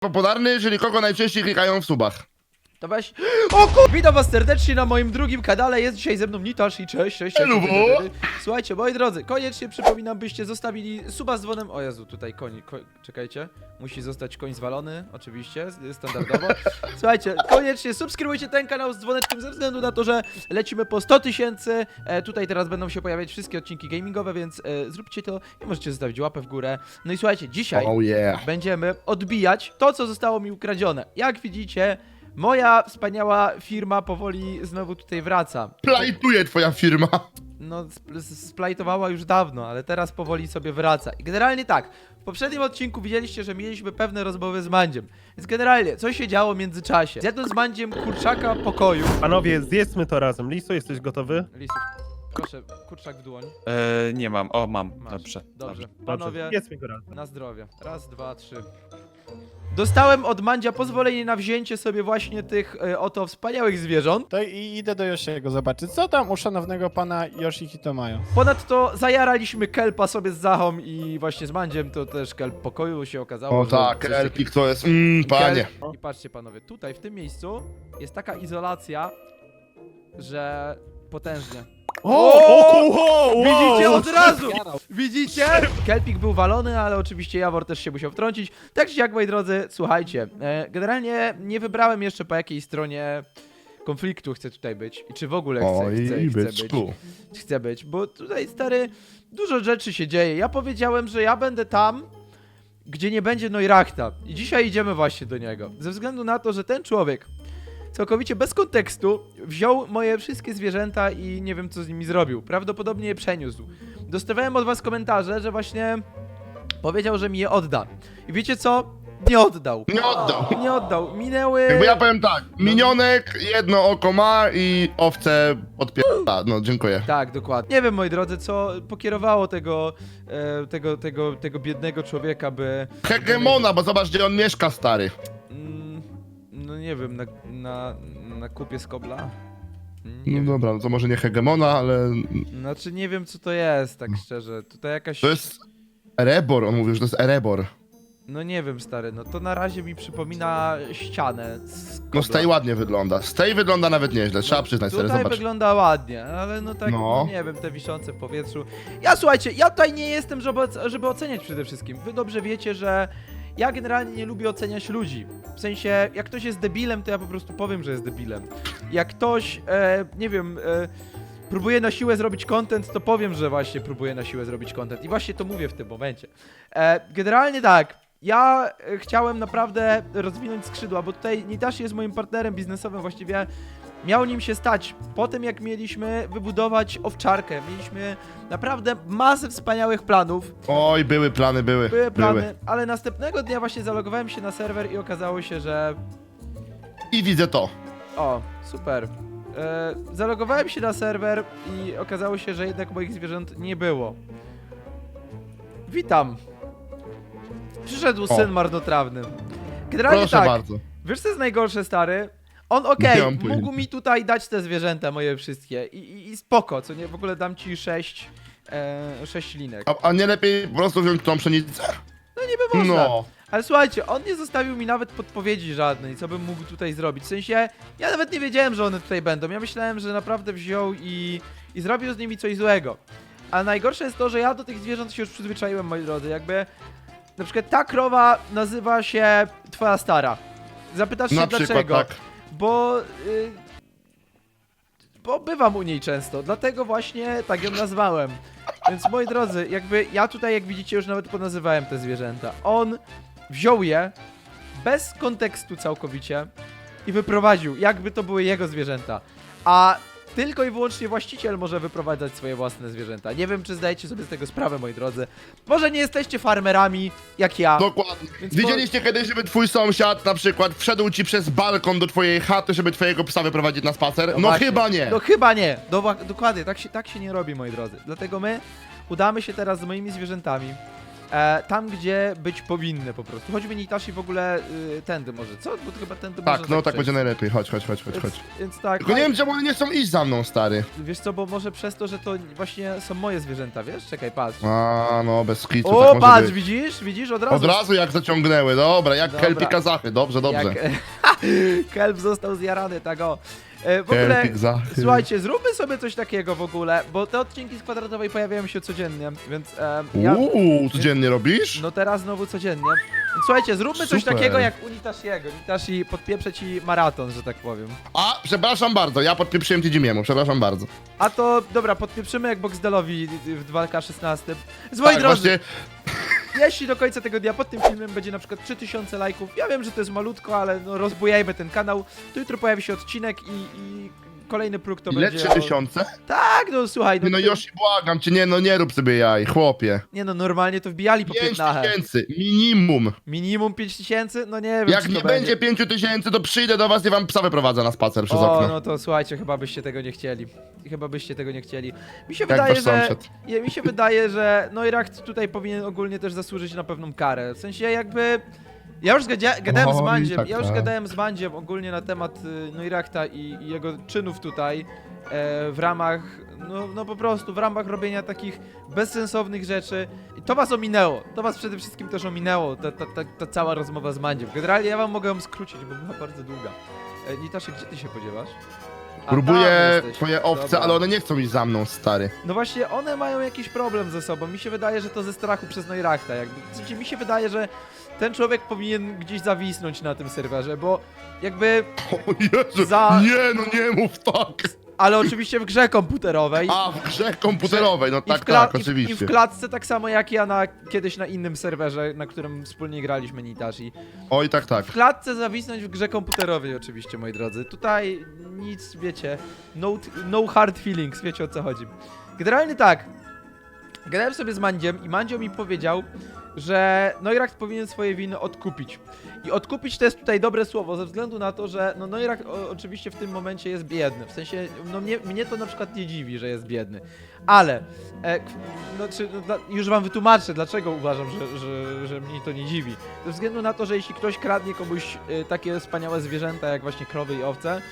popularny, jeżeli kogo najczęściej klikają w subach. To weź... O kur... Witam was serdecznie na moim drugim kanale, jest dzisiaj ze mną Nitasz i cześć, cześć, cześć. Elu, bo? Słuchajcie, moi drodzy, koniecznie przypominam, byście zostawili suba z dzwonem... O Jezu, tutaj koń, ko... czekajcie. Musi zostać koń zwalony, oczywiście, standardowo. Słuchajcie, koniecznie subskrybujcie ten kanał z dzwoneczkiem ze względu na to, że lecimy po 100 tysięcy. E, tutaj teraz będą się pojawiać wszystkie odcinki gamingowe, więc e, zróbcie to i możecie zostawić łapę w górę. No i słuchajcie, dzisiaj Oh yeah. będziemy odbijać to, co zostało mi ukradzione. Jak widzicie, moja wspaniała firma powoli znowu tutaj wraca. Plajtuje twoja firma. No, splajtowała już dawno, ale teraz powoli sobie wraca. I generalnie tak, w poprzednim odcinku widzieliście, że mieliśmy pewne rozmowy z Mandziem. Więc generalnie, co się działo w międzyczasie? Zjadłem z Mandziem kurczaka pokoju. Panowie, zjedzmy to razem. Lisu, jesteś gotowy? Lisów, proszę, kurczak w dłoń. Eee, nie mam. O, mam. Masz. Dobrze. Dobrze. Panowie, zjedzmy go razem. Na zdrowie. Raz, dwa, trzy. Dostałem od Mandzia pozwolenie na wzięcie sobie właśnie tych e, oto wspaniałych zwierząt. To i idę do Yoshiego zobaczyć, co tam u szanownego pana Yoshihito mają. Ponadto zajaraliśmy kelpa sobie z Zachą i właśnie z Mandziem to też kelp pokoju się okazało. O że tak, coś Elpik to jest, mmm, panie. Kelp- I patrzcie panowie, tutaj w tym miejscu jest taka izolacja, że potężnie. O, o, o, Widzicie od razu! Widzicie? Kelpik był walony, ale oczywiście Jawor też się musiał wtrącić. Tak czy jak, moi drodzy, słuchajcie, e, generalnie nie wybrałem jeszcze po jakiej stronie konfliktu chcę tutaj być i czy w ogóle chcę, Oj, chcę, chcę być być. tu. Chcę być, bo tutaj, stary, dużo rzeczy się dzieje. Ja powiedziałem, że ja będę tam, gdzie nie będzie Neurachta. I dzisiaj idziemy właśnie do niego. Ze względu na to, że ten człowiek całkowicie bez kontekstu wziął moje wszystkie zwierzęta i nie wiem co z nimi zrobił. Prawdopodobnie je przeniósł. Dostawałem od was komentarze, że właśnie powiedział, że mi je odda. I wiecie co? Nie oddał. Nie oddał. Nie oddał. Minęły... Jakby ja powiem tak, minionek jedno oko ma i owce odpiera. No, dziękuję. Tak, dokładnie. Nie wiem, moi drodzy, co pokierowało tego, e, tego, tego, tego biednego człowieka, by... Hegemona, bo zobacz, gdzie on mieszka, stary. Mm, no nie wiem, na, na, na kupie z kobla? Nie No wiem. dobra, no to może nie hegemona, ale Znaczy nie wiem, co to jest, tak szczerze. Tutaj jakaś... to jest Erebor, on mówił, że to jest Erebor. No nie wiem, stary, no to na razie mi przypomina ścianę z kobla. No z tej ładnie wygląda. Z tej wygląda nawet nieźle, trzeba przyznać sobie, Tutaj zobacz. wygląda ładnie, ale no tak, No. nie wiem, te wiszące w powietrzu. Ja słuchajcie, ja tutaj nie jestem, żeby, oc- żeby oceniać przede wszystkim. Wy dobrze wiecie, że ja generalnie nie lubię oceniać ludzi. W sensie, jak ktoś jest debilem, to ja po prostu powiem, że jest debilem. Jak ktoś, e, nie wiem, e, próbuje na siłę zrobić content, to powiem, że właśnie próbuje na siłę zrobić content. I właśnie to mówię w tym momencie. E, generalnie tak. Ja e, chciałem naprawdę rozwinąć skrzydła, bo tutaj Nitashi jest moim partnerem biznesowym, właściwie miał nim się stać. Po tym jak mieliśmy wybudować owczarkę, mieliśmy naprawdę masę wspaniałych planów, Oj, były plany, były. były plany, ale następnego dnia właśnie zalogowałem się na serwer i okazało się, że I widzę to. o, super. E, zalogowałem się na serwer i okazało się, że jednak moich zwierząt nie było. Witam. Przyszedł syn marnotrawny. Generalnie Proszę tak, bardzo. Wiesz co jest najgorsze, stary? On okej, mam mógł mi tutaj dać te zwierzęta moje wszystkie i, i, i spoko, co nie? W ogóle dam ci sześć, e, sześć linek. A, a nie lepiej po prostu wziąć tą pszenicę? No niby można. No. Ale słuchajcie, on nie zostawił mi nawet podpowiedzi żadnej, co bym mógł tutaj zrobić. W sensie, ja nawet nie wiedziałem, że one tutaj będą. Ja myślałem, że naprawdę wziął i, i zrobił z nimi coś złego. Ale najgorsze jest to, że ja do tych zwierząt się już przyzwyczaiłem, moi drodzy. Jakby, na przykład ta krowa nazywa się twoja stara. Zapytasz się Na przykład dlaczego? tak. Bo. Y, bo bywam u niej często, dlatego właśnie tak ją nazwałem. Więc moi drodzy, jakby ja tutaj, jak widzicie, już nawet ponazywałem te zwierzęta. On wziął je bez kontekstu całkowicie i wyprowadził, jakby to były jego zwierzęta. A tylko i wyłącznie właściciel może wyprowadzać swoje własne zwierzęta. Nie wiem, czy zdajecie sobie z tego sprawę, moi drodzy. Może nie jesteście farmerami, jak ja. Dokładnie. Więc Widzieliście kiedyś, żeby twój sąsiad na przykład wszedł ci przez balkon do twojej chaty, żeby twojego psa wyprowadzić na spacer? No, właśnie. chyba nie. No chyba nie. Do, dokładnie, tak się, tak się nie robi, moi drodzy. Dlatego my udamy się teraz z moimi zwierzętami E, tam, gdzie być powinny po prostu. Choćby Nitashi w ogóle y, tędy może, co? Bo to chyba tędy Tak, no tak przejść. będzie najlepiej. Chodź, chodź, chodź, chodź, Więc, chodź. więc tak. Tylko nie wiem, czemu one nie chcą iść za mną, stary. Wiesz co, bo może przez to, że to właśnie są moje zwierzęta, wiesz? Czekaj, patrz. A, no, bez kitu, O, tak może patrz, być. widzisz? Widzisz? Od razu. Od razu jak zaciągnęły, dobra, jak Dobra. kelpie kazachy, dobrze, dobrze. Jak... Kelp został zjarany, tak o. E, w ogóle, zachy. słuchajcie, zróbmy sobie coś takiego w ogóle, bo te odcinki z kwadratowej pojawiają się codziennie, więc e, ja... Uuu, codziennie robisz? No teraz znowu codziennie. Więc słuchajcie, zróbmy coś Super. takiego jak u Nitashiego. Nitashi podpieprze ci maraton, że tak powiem. A, przepraszam bardzo, ja podpieprzyłem ci przepraszam bardzo. A to, dobra, podpieprzymy jak Boxdelowi w 2K16. Z moi tak, drodzy, właśnie, jeśli do końca tego dnia pod tym filmem będzie na przykład 3000 lajków, ja wiem, że to jest malutko, ale no rozbujajmy ten kanał, to jutro pojawi się odcinek i, i kolejny próg to ile? będzie... 3000? Tak, no słuchaj, no, No ty- Yoshi, błagam cię, nie no, nie rób sobie jaj, chłopie. nie no, normalnie to wbijali po 15. 5000, minimum. Minimum 5000? No nie wiem, Jak czy nie będzie 5000, to przyjdę do was i wam psa wyprowadzę na spacer przez O, okno. no to słuchajcie, chyba byście tego nie chcieli. Chyba byście tego nie chcieli. Mi się wydaje, wasz że... sąsiad. Je, mi się wydaje, że Neuracht tutaj powinien ogólnie też zasłużyć na pewną karę. W sensie jakby... Ja już gadia, gadałem z Oj, Mandziem, tak, ja już tak. gadałem z Mandziem ogólnie na temat y, Neurachta i, i jego czynów tutaj e, w ramach, no, no po prostu w ramach robienia takich bezsensownych rzeczy. I to was ominęło, to was przede wszystkim też ominęło, ta, ta, ta, ta cała rozmowa z Mandziem. Generalnie ja wam mogę ją skrócić, bo była bardzo długa. E, Nitaszy, gdzie ty się podziewasz? A, tam Próbuję jesteś. twoje owce, Dobra. ale one nie chcą iść za mną, stary. No właśnie, one mają jakiś problem ze sobą. Mi się wydaje, że to ze strachu przez Neurachta. Jakby. W sensie, mi się wydaje, że ten człowiek powinien gdzieś zawisnąć na tym serwerze, bo jakby. O Jezu, Za- nie no, nie mów tak. Ale oczywiście w grze komputerowej. A, w grze komputerowej, no I tak, w, kla- tak, i, w, I oczywiście. w klatce tak samo jak ja na, kiedyś na innym serwerze, na którym wspólnie graliśmy Nitashi. Oj, tak, tak. W klatce zawisnąć w grze komputerowej oczywiście, moi drodzy. Tutaj nic, wiecie, no, no hard feelings, wiecie o co chodzi. Generalnie tak, gadałem sobie z Mandziem i Mandzio mi powiedział, że Neuracht powinien swoje winy odkupić. I odkupić to jest tutaj dobre słowo, ze względu na to, że no Neuracht o, oczywiście w tym momencie jest biedny. W sensie, no mnie, mnie to na przykład nie dziwi, że jest biedny. Ale, e, no, czy, no, już wam wytłumaczę, dlaczego uważam, że, że, że mnie to nie dziwi. Ze względu na to, że jeśli ktoś kradnie komuś y, takie wspaniałe zwierzęta, jak właśnie krowy i owce,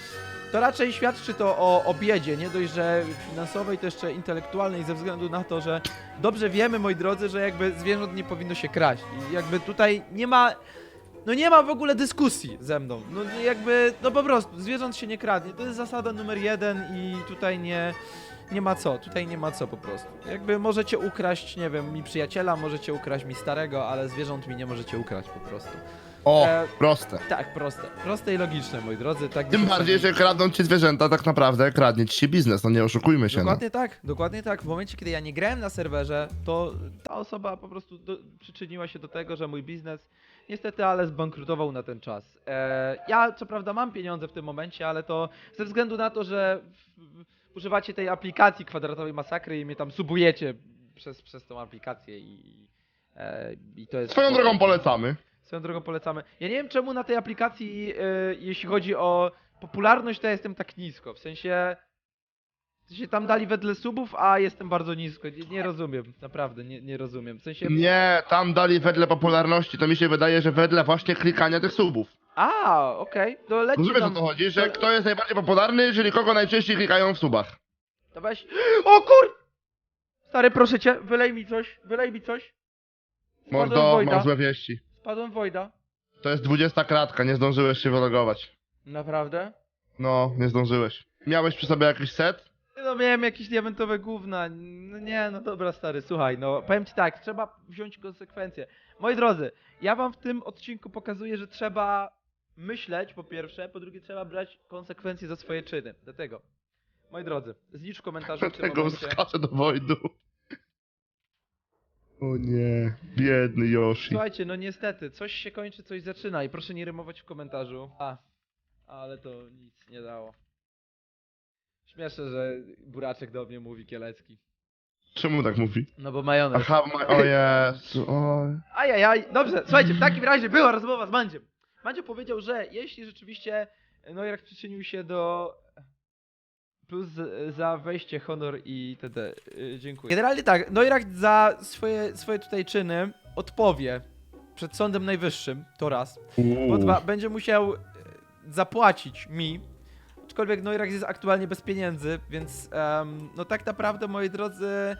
to raczej świadczy to o, o biedzie, nie dość, że finansowej, to jeszcze intelektualnej, ze względu na to, że dobrze wiemy, moi drodzy, że jakby zwierząt nie powinno się kraść. I jakby tutaj nie ma. No nie ma w ogóle dyskusji ze mną. No jakby, no po prostu, zwierząt się nie kradnie. To jest zasada numer jeden i tutaj nie, nie ma co, tutaj nie ma co po prostu. Jakby możecie ukraść, nie wiem, mi przyjaciela, możecie ukraść mi starego, ale zwierząt mi nie możecie ukraść po prostu. O, E, proste. Tak, proste. Proste i logiczne, moi drodzy. Tak Tym bardziej, że kradną ci zwierzęta, tak naprawdę kradnie ci się biznes, no nie oszukujmy się, no. Dokładnie tak, dokładnie tak. W momencie, kiedy ja nie grałem na serwerze, to ta osoba po prostu do, przyczyniła się do tego, że mój biznes niestety, ale zbankrutował na ten czas. E, ja co prawda mam pieniądze w tym momencie, ale to ze względu na to, że w, w, używacie tej aplikacji kwadratowej masakry i mnie tam subujecie przez, przez tą aplikację i, e, i to jest... Swoją drogą polecamy. Swoją drogą polecamy. Ja nie wiem czemu na tej aplikacji, e, jeśli chodzi o popularność, to ja jestem tak nisko. W sensie. W sensie tam dali wedle subów, a jestem bardzo nisko. Nie, nie rozumiem, naprawdę, nie, nie rozumiem. W sensie. Nie, tam dali wedle popularności, to mi się wydaje, że wedle właśnie klikania tych subów. A, okej, to leci Rozumiesz o tam. co chodzi? Że to- kto jest najbardziej popularny, czyli kogo najczęściej klikają w subach. To weź. O kur! Stary, proszę cię, wylej mi coś, wylej mi coś. W Mordo, mam złe wieści. Spadłem w Wojda. To jest 20 kratka, nie zdążyłeś się wylogować. Naprawdę? No, nie zdążyłeś. Miałeś przy sobie jakiś set? No miałem jakieś diamentowe gówna. No nie, no dobra stary, słuchaj, no powiem ci tak, trzeba wziąć konsekwencje. Moi drodzy, ja wam w tym odcinku pokazuję, że trzeba myśleć po pierwsze, po drugie trzeba brać konsekwencje za swoje czyny. Dlatego, moi drodzy, zlicz w komentarzu w tym Dlatego momencie. skaczę do Wojdu. O nie, biedny Yoshi. Słuchajcie, no niestety, coś się kończy, coś zaczyna i proszę nie rymować w komentarzu. A, ale to nic nie dało. Śmieszne, że Buraczek do mnie mówi Kielecki. Czemu tak mówi? No bo majonez. Aha, ma... o Jezu, o... Ajajaj, dobrze, słuchajcie, w takim razie była rozmowa z Mandziem. Mandzio powiedział, że jeśli rzeczywiście Noirak przyczynił się do Plus za wejście, honor i td. Y, Dziękuję. Generalnie tak, Neurach za swoje, swoje tutaj czyny odpowie przed Sądem Najwyższym, to raz. Po dwa, będzie musiał e, zapłacić mi. Aczkolwiek Neurach jest aktualnie bez pieniędzy, więc em, no tak naprawdę, moi drodzy,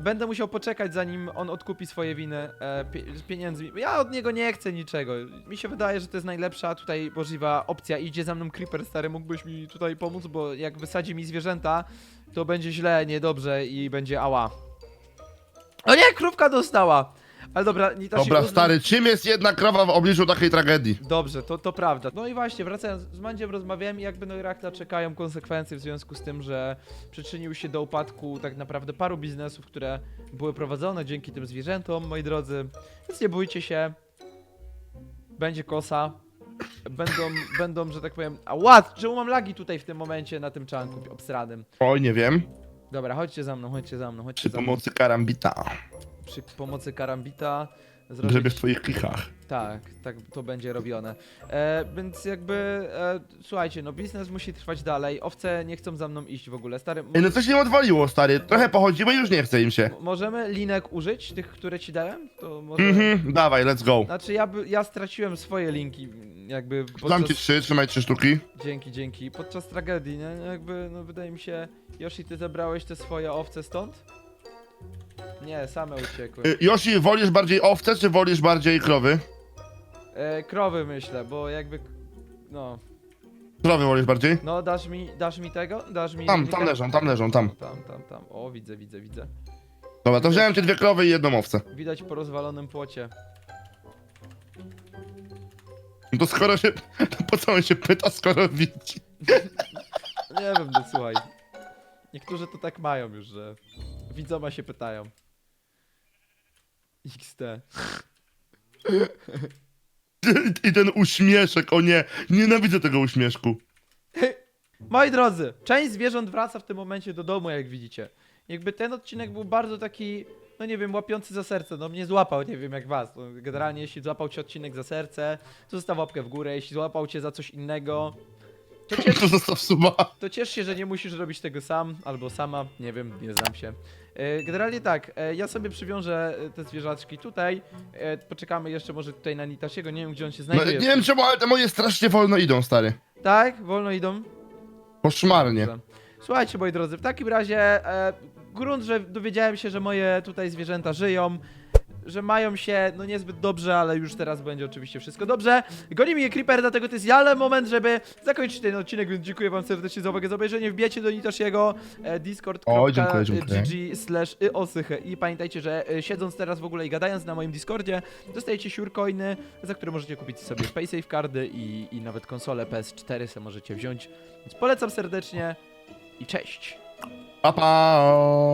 będę musiał poczekać, zanim on odkupi swoje winy e, pie pieniędzmi. Ja od niego nie chcę niczego. Mi się wydaje, że to jest najlepsza tutaj możliwa opcja. Idzie za mną Creeper, stary, mógłbyś mi tutaj pomóc, bo jak wysadzi mi zwierzęta, to będzie źle, niedobrze i będzie ała. O nie, krówka dostała! Ale dobra, nie Dobra, stary, czym jest jedna krowa w obliczu takiej tragedii? Dobrze, to, to prawda. No i właśnie, wracając, z Mandziem rozmawiałem i jakby no Irakla czekają konsekwencje w związku z tym, że przyczynił się do upadku tak naprawdę paru biznesów, które były prowadzone dzięki tym zwierzętom, moi drodzy. Więc nie bójcie się. Będzie kosa. Będą, będą, że tak powiem... A ład! Czemu mam lagi tutaj w tym momencie na tym czanku obsranym? Oj, nie wiem. Dobra, chodźcie za mną, chodźcie za mną, chodźcie Przy za mną. pomocy karambita. Przy pomocy karambita zrobić... Żeby w twoich klichach. Tak, tak to będzie robione. E, więc jakby, e, słuchajcie, no biznes musi trwać dalej. Owce nie chcą za mną iść w ogóle. Stary, Ej, no coś nie odwaliło, stary. Trochę pochodzimy i już nie chce im się. możemy linek użyć, tych, które ci dałem? To może... Mhm, dawaj, let's go. Znaczy ja, by, ja straciłem swoje linki, jakby Dam ci trzy, trzymaj trzy sztuki. Dzięki, dzięki. Podczas tragedii, nie? Jakby, no wydaje mi się... Yoshi, ty zebrałeś te swoje owce stąd? Nie, same uciekły. Y, Yoshi, wolisz bardziej owce, czy wolisz bardziej krowy? E, krowy myślę, bo jakby... No, Krowy wolisz bardziej? no dasz mi, dasz mi tego? Dasz mi... Tam, tam leżą, tam leżą, tam. Tam, tam, tam. O, widzę, widzę, widzę. Dobra, to wziąłem ci dwie krowy i jedną owcę. Widać po rozwalonym płocie. No to skoro się... To po co on się pyta, skoro widzi? Nie wiem, no słuchaj. Niektórzy to tak mają już, że widzoma się pytają. XT. I ten uśmieszek, o nie. Nienawidzę tego uśmieszku. Moi drodzy, część zwierząt wraca w tym momencie do domu, jak widzicie. Jakby ten odcinek był bardzo taki, no nie wiem, łapiący za serce. No mnie złapał, nie wiem jak was. No, generalnie jeśli złapał cię odcinek za serce, to zostaw łapkę w górę. Jeśli złapał cię za coś innego, to ciesz, To zostaw suba. to ciesz się, że nie musisz robić tego sam albo sama. Nie wiem, nie znam się. E, Generalnie tak, e, ja sobie przywiążę e, te zwierzaczki tutaj. E, Poczekamy jeszcze może tutaj na Nitasiego, nie wiem gdzie on się No, nie znajduje. wiem czemu, ale te moje strasznie wolno idą, stary. Tak, wolno idą. Koszmarnie. Dobrze. Słuchajcie, moi drodzy, w takim razie e, grunt, że dowiedziałem się, że moje tutaj zwierzęta żyją, że mają się no niezbyt dobrze, ale już teraz będzie oczywiście wszystko dobrze. Goni mnie Creeper, dlatego to jest idealny moment, żeby zakończyć ten odcinek, więc dziękuję wam serdecznie za uwagę, za obejrzenie. Wbijajcie do Nitashiego e, discord.gg slash iosychy i pamiętajcie, że e, siedząc teraz w ogóle i gadając na moim Discordzie, dostajecie siurcoiny, za które możecie kupić sobie PaySafe kardy i, i nawet konsolę PS4 se możecie wziąć. Więc polecam serdecznie i cześć! Pa, pa.